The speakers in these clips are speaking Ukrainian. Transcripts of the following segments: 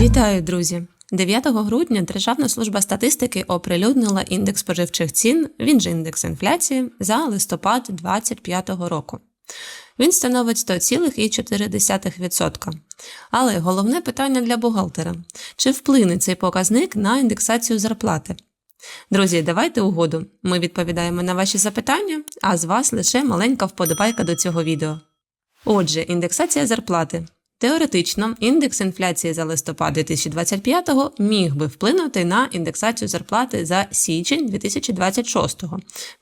Вітаю, друзі! 9 грудня Державна служба статистики оприлюднила індекс споживчих цін, він же індекс інфляції, за листопад 2025 року. Він становить 100,4%. Але головне питання для бухгалтера: чи вплине цей показник на індексацію зарплати? Друзі, давайте угоду. Ми відповідаємо на ваші запитання, а з вас лише маленька вподобайка до цього відео. Отже, індексація зарплати. Теоретично, індекс інфляції за листопад 2025 міг би вплинути на індексацію зарплати за січень 2026,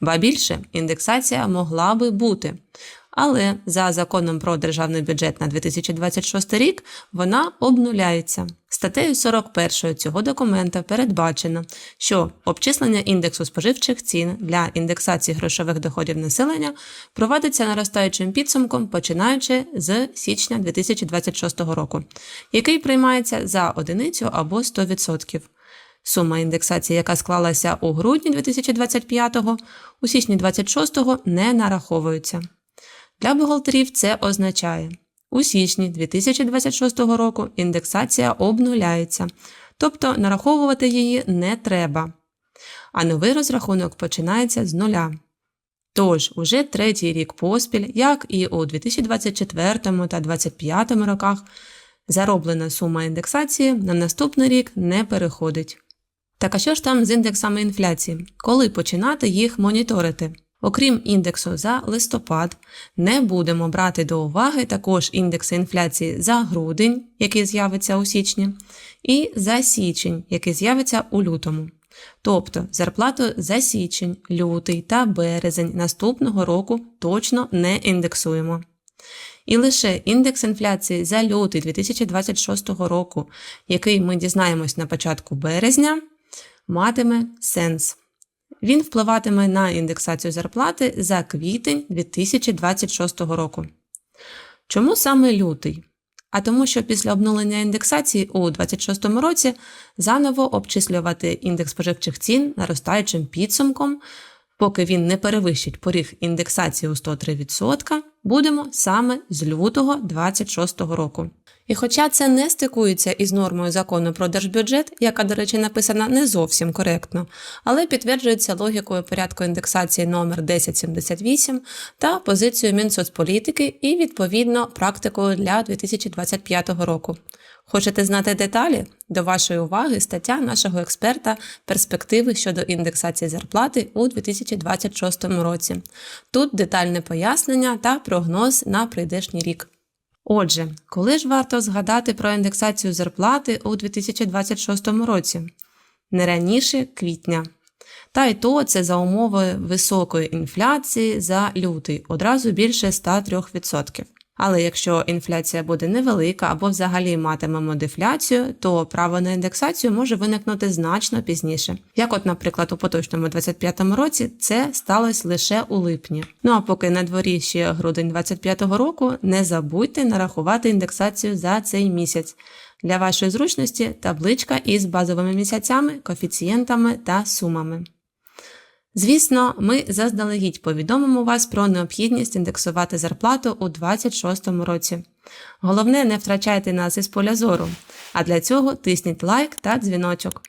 ба більше індексація могла би бути. Але за законом про державний бюджет на 2026 рік вона обнуляється. Статтею 41 цього документа передбачено, що обчислення індексу споживчих цін для індексації грошових доходів населення проводиться наростаючим підсумком, починаючи з січня 2026 року, який приймається за одиницю або 100%. Сума індексації, яка склалася у грудні 2025-го, у січні 26-го не нараховується. Для бухгалтерів це означає, у січні 2026 року індексація обнуляється, тобто нараховувати її не треба. А новий розрахунок починається з нуля. Тож, уже третій рік поспіль, як і у 2024 та 2025 роках, зароблена сума індексації на наступний рік не переходить. Так а що ж там з індексами інфляції? Коли починати їх моніторити? Окрім індексу за листопад, не будемо брати до уваги також індекси інфляції за грудень, який з'явиться у січні, і за січень, який з'явиться у лютому. Тобто зарплату за січень, лютий та березень наступного року точно не індексуємо. І лише індекс інфляції за лютий 2026 року, який ми дізнаємось на початку березня, матиме сенс. Він впливатиме на індексацію зарплати за квітень 2026 року. Чому саме лютий? А тому, що після обнулення індексації у 2026 році заново обчислювати індекс споживчих цін наростаючим підсумком, поки він не перевищить поріг індексації у 103%, будемо саме з лютого 2026 року. І хоча це не стикується із нормою закону про держбюджет, яка, до речі, написана не зовсім коректно, але підтверджується логікою порядку індексації номер 1078 та позицією Мінсоцполітики і, відповідно, практикою для 2025 року. Хочете знати деталі? До вашої уваги стаття нашого експерта Перспективи щодо індексації зарплати у 2026 році. Тут детальне пояснення та прогноз на прийдешній рік. Отже, коли ж варто згадати про індексацію зарплати у 2026 році? Не раніше квітня. Та й то це за умови високої інфляції за лютий, одразу більше 103%. Але якщо інфляція буде невелика або взагалі матимемо дефляцію, то право на індексацію може виникнути значно пізніше. Як, от, наприклад, у поточному 25-му році це сталося лише у липні. Ну а поки на дворі ще грудень 25-го року, не забудьте нарахувати індексацію за цей місяць. Для вашої зручності табличка із базовими місяцями, коефіцієнтами та сумами. Звісно, ми заздалегідь повідомимо вас про необхідність індексувати зарплату у 2026 році. Головне, не втрачайте нас із поля зору, а для цього тисніть лайк та дзвіночок.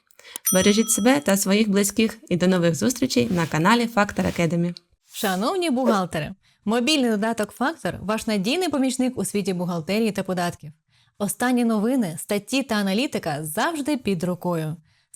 Бережіть себе та своїх близьких і до нових зустрічей на каналі Factor Academy. Шановні бухгалтери, мобільний додаток Фактор ваш надійний помічник у світі бухгалтерії та податків. Останні новини, статті та аналітика завжди під рукою.